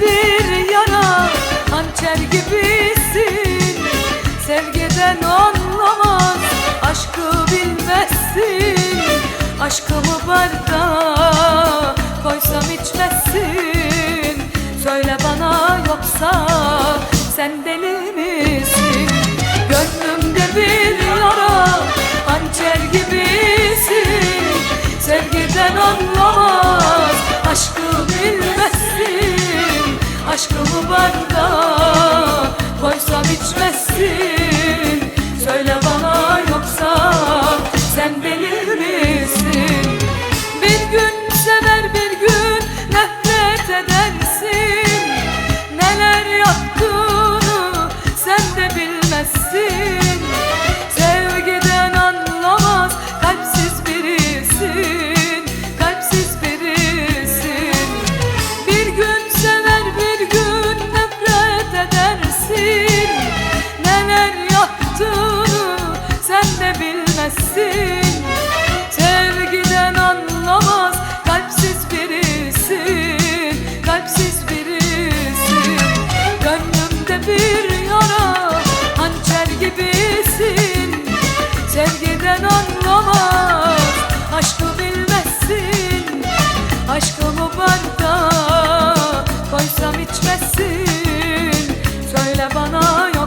bir yara hançer gibisin. Sevgiden anlamaz aşkı bilmezsin. Aşkımı bardağa koysam içmezsin. Söyle bana yoksa see birisin Sevgiden anlamaz kalpsiz birisin Kalpsiz birisin. Gönlümde bir yara hançer gibisin. Sevgiden anlamaz aşkı bilmezsin. Aşkımı barda koysam içmezsin. Söyle bana yok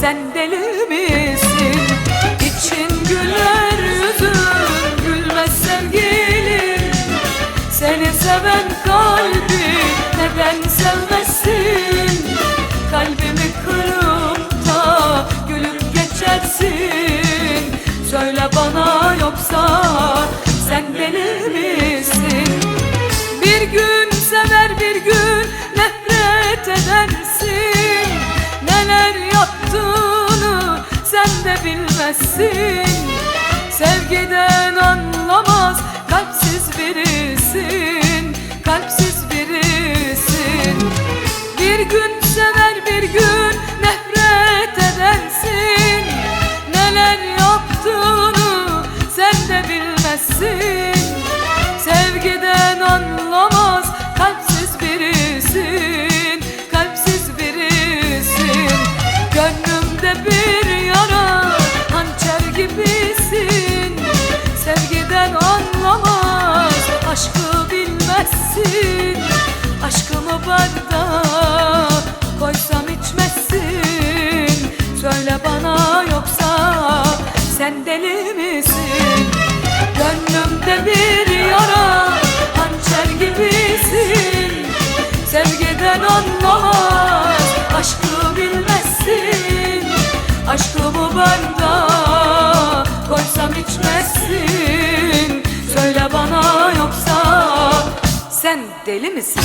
sen deli misin? İçin güler yüzün gülmez sevgilim Seni seven kalbi neden sevmez bilemezsin Sevgiden anlamaz kalpsiz biri Aşkımı bende koysam içmezsin Söyle bana yoksa sen deli misin?